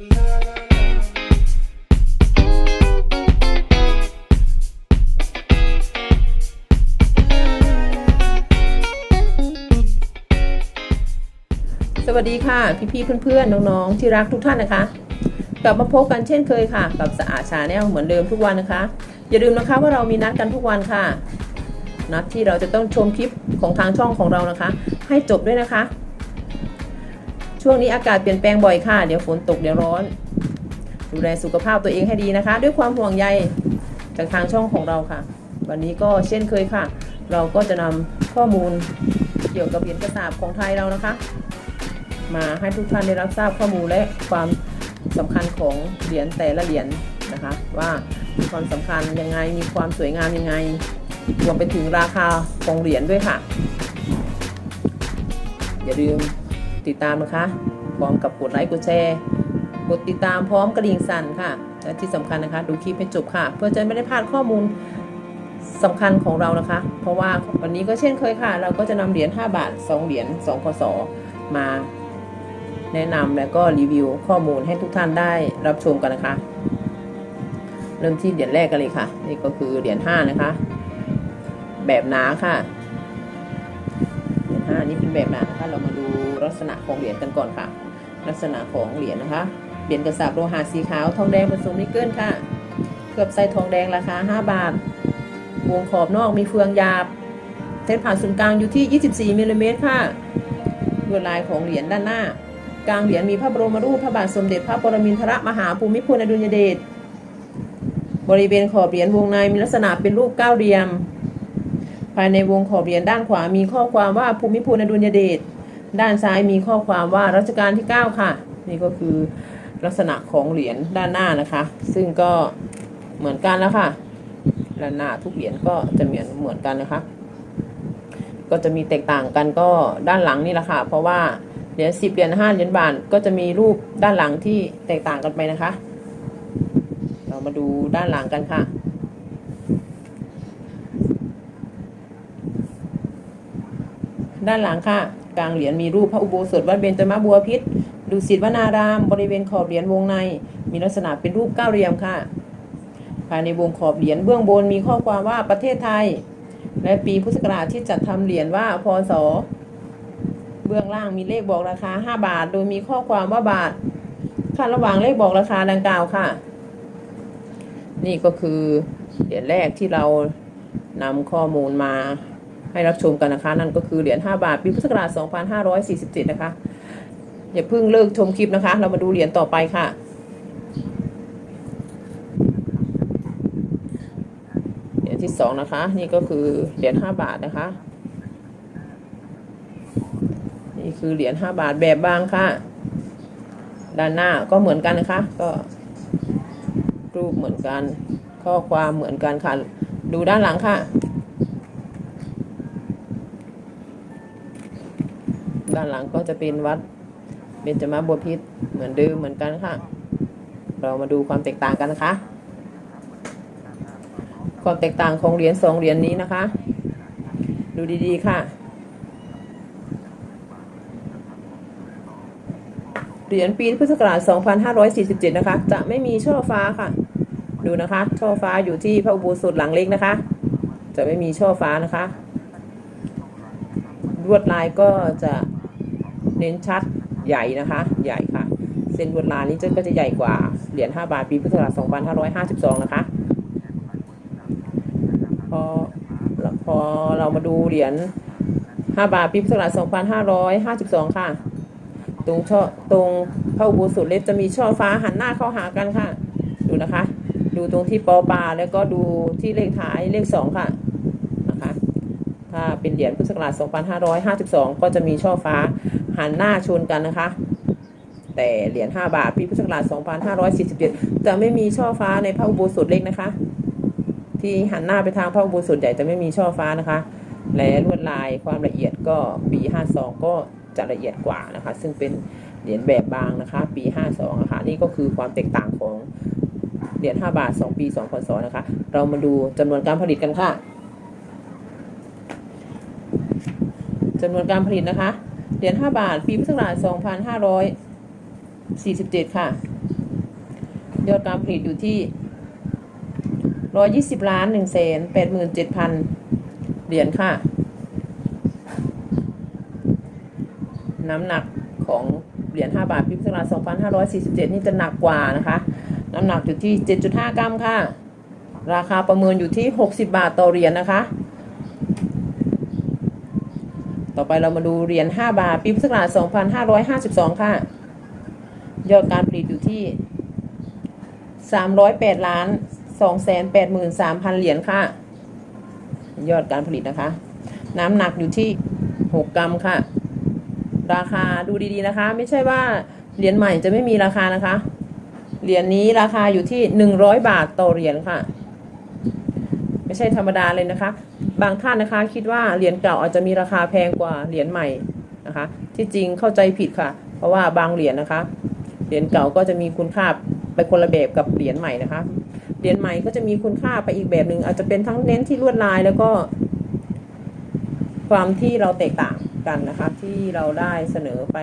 สวัสดีค่ะ พี่ๆเพื่อนๆน้องๆที่รักทุกท่านนะคะ กลับมาพบกันเช่นเคยค่ะ กับสะอาดชาแนลเหมือนเดิมทุกวันนะคะ อย่าลืมนะคะว่าเรามีนัดกันทุกวันค่ะ นัดที่เราจะต้องชมคลิปของทางช่องของเรานะคะ ให้จบด้วยนะคะ ช่วงนี้อากาศเปลี่ยนแปลงบ่อยค่ะ เดี๋ยวฝนตกเดี๋ยวร้อน ดูแลสุขภาพตัวเองให้ดีนะคะ ด้วยความห่วงใยจากทางช่องของเราค่ะ วันนี้ก็เช่นเคยค่ะ เราก็จะนำข้อมูลเกี่ยวกับเหรียญกระสาบของไทยเรานะคะ มาให้ทุกท่านได้รับทราบข้อมูลและความสำคัญของเหรียญแต่ละเหรียญนะคะ ว่ามีความสำคัญยังไงมีความสวยงามยังไงรวมไปถึงราคาของเหรียญด้วยค่ะ อย่าลืม ติดตามนะคะ พร้อมกับกดไลค์กดแชร์กดติดตามพร้อมกระดิ่งสั่นค่ะและที่สำคัญนะคะ ดูคลิปให้จบค่ะ เพื่อจะไม่ได้พลาดข้อมูลสำคัญของเรานะคะ เพราะว่าวันนี้ก็เช่นเคยค่ะ เราก็จะนำเหรียญ5บาท 2 เหรียญ2พศมาแนะนำและก็รีวิวข้อมูลให้ทุกท่านได้รับชมกันนะคะ เริ่มที่เหรียญแรกกันเลยค่ะ นี่ก็คือเหรียญห้านะคะ แบบหนาค่ะ เหรียญห้านี่เป็นแบบหนานะคะ เรามาดูลักษณะของเหรียญกันก่อนค่ะ ลักษณะของเหรียญนะคะ เหรียญกระสาบโลหะสีขาว ทองแดงผสมนิกเกิลค่ะ เคลือบใส่ทองแดงราคา 5 บาท วงขอบนอกมีเฟืองหยาบ เส้นผ่านศูนย์กลางอยู่ที่ 24มิลลิเมตรค่ะ ลวดลายของเหรียญด้านหน้า กลางเหรียญมีพระบรมรูปพระบาทสมเด็จพระปรมินทรมหาภูมิพลอดุลยเดช บริเวณขอบเหรียญวงในมีลักษณะเป็นรูปเก้าเหลี่ยม ภายในวงขอบเหรียญด้านขวามีข้อความว่าภูมิพลอดุลยเดช ด้านซ้ายมีข้อความว่ารัชกาลที่ 9 ค่ะ นี่ก็คือลักษณะของเหรียญด้านหน้านะคะ ซึ่งก็เหมือนกันแล้วค่ะด้านหน้าทุกเหรียญก็จะเหมือนเหมือนกันนะคะ ก็จะมีแตกต่างกันก็ด้านหลังนี่แหละค่ะ เพราะว่าเหรียญสิบเหรียญห้าเหรียญบาทก็จะมีรูปด้านหลังที่แตกต่างกันไปนะคะ เรามาดูด้านหลังกันค่ะ ด้านหลังค่ะ กลางเหรียญมีรูปพระอุโบสถวัดเบญจมบัวพิษดุสิตวนาราม บริเวณขอบเหรียญวงใน มีลักษณะเป็นรูปเก้าเหลี่ยมค่ะ ภายในวงขอบเหรียญเบื้องบนมีข้อความว่าประเทศไทย และปีพุทธศักราชที่จัดทำเหรียญว่าพศเบื้องล่างมีเลขบอกราคา 5 บาท โดยมีข้อความว่าบาทค่าระหว่างเลขบอกราคาดังกล่าวค่ะ นี่ก็คือเหรียญแรกที่เรานำข้อมูลมา ให้รับชมกันนะคะ นั่นก็คือเหรียญ5บาทปีพุทธศักราช2547 นะคะ อย่าเพิ่งเลิกชมคลิปนะคะ เรามาดูเหรียญต่อไปค่ะเหรียญที่สองนะคะ นี่ก็คือเหรียญ5บาทนะคะ นี่คือเหรียญ5บาทแบบบางค่ะ ด้านหน้าก็เหมือนกันนะคะ ก็รูปเหมือนกัน ข้อความเหมือนกันค่ะ ดูด้านหลังค่ะ ด้านหลังก็จะเป็นวัดเบญจมาบวพิตรเหมือนเดิมเหมือนกันค่ะ เรามาดูความแตกต่างกันนะคะ ความแตกต่างของเหรียญสองเหรียญนี้นะคะ ดูดีๆค่ะ เหรียญปีพุทธศักราช 2547 นะคะ จะไม่มีช่อฟ้าค่ะ ดูนะคะ ช่อฟ้าอยู่ที่พระอุโบสถหลังเล็กนะคะ จะไม่มีช่อฟ้านะคะลวดลายก็จะ เน้นชัดใหญ่นะคะ ใหญ่ค่ะ เส้นลวดลายนี้จะก็จะใหญ่กว่าเหรียญ5บาทปีพุทธศักราช2552 นะคะ พอพอเรามาดูเหรียญ5บาทปีพุทธศักราช2552 ค่ะ ตรงช่อตรงพระอุโบสถเล็บจะมีช่อฟ้าหันหน้าเข้าหากันค่ะ ดูนะคะ ดูตรงที่ปอปลาแล้วก็ดูที่เลขท้ายเลขสองค่ะนะคะ ถ้าเป็นเหรียญพุทธศักราช2552 ก็จะมีช่อฟ้า หันหน้าชนกันนะคะ แต่เหรียญ5บาทปีพุทธศักราช2547 จะไม่มีช่อฟ้าในพระอุโบสถเล็กนะคะ ที่หันหน้าไปทางพระอุโบสถใหญ่จะไม่มีช่อฟ้านะคะ และลวดลายความละเอียดก็ปี 52 ก็จะละเอียดกว่านะคะ ซึ่งเป็นเหรียญแบบบางนะคะ ปี 52นะคะนี่ก็คือความแตกต่างของเหรียญ5บาท 2 ปี2พศนะคะ เรามาดูจำนวนการผลิตกันค่ะจำนวนการผลิตนะคะ เหรียญ5บาท ปีพุทธศักราช2547ค่ะ ยอดการผลิตอยู่ที่120ล้าน1แสน87,000เหรียญค่ะ น้ำหนักของเหรียญ5บาท ปีพิมพ์ศักราช2547นี่จะหนักกว่านะคะ น้ำหนักอยู่ที่7.5กรัมค่ะ ราคาประเมินอยู่ที่60บาทต่อเหรียญนะคะ ต่อไปเรามาดูเหรียญ5บาท ปีพุทธศักราช2552 ค่ะ ยอดการผลิตอยู่ที่ 308ล้าน283,000 เหรียญค่ะ ยอดการผลิตนะคะ น้ำหนักอยู่ที่ 6 กรัมค่ะ ราคาดูดีๆนะคะ ไม่ใช่ว่าเหรียญใหม่จะไม่มีราคานะคะ เหรียญนี้ราคาอยู่ที่ 100 บาทต่อเหรียญค่ะ ไม่ใช่ธรรมดาเลยนะคะ บางท่านนะคะคิดว่าเหรียญเก่าอาจจะมีราคาแพงกว่าเหรียญใหม่นะคะ ที่จริงเข้าใจผิดค่ะ เพราะว่าบางเหรียญนะคะ เหรียญเก่าก็จะมีคุณค่าไปคนละแบบกับเหรียญใหม่นะคะ เหรียญใหม่ก็จะมีคุณค่าไปอีกแบบหนึ่งอาจจะเป็นทั้งเน้นที่ลวดลายแล้วก็ ความที่เราแตกต่างกันนะคะ ที่เราได้เสนอไป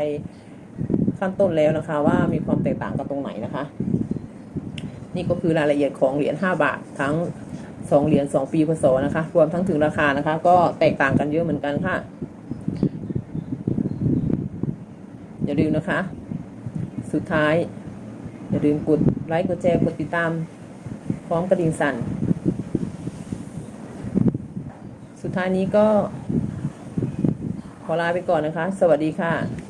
ขั้นต้นแล้วนะคะ ว่ามีความแตกต่างกันตรงไหนนะคะ นี่ก็คือรายละเอียดของเหรียญ5บาททั้ง 2เหรียญ2ปีพศนะคะ รวมทั้งถึงราคานะคะ ก็แตกต่างกันเยอะเหมือนกันค่ะ อย่าลืมนะคะ สุดท้าย อย่าลืมกดไลค์กดแชร์กดติดตาม พร้อมกระดิ่งสั่น สุดท้ายนี้ก็ขอลาไปก่อนนะคะ สวัสดีค่ะ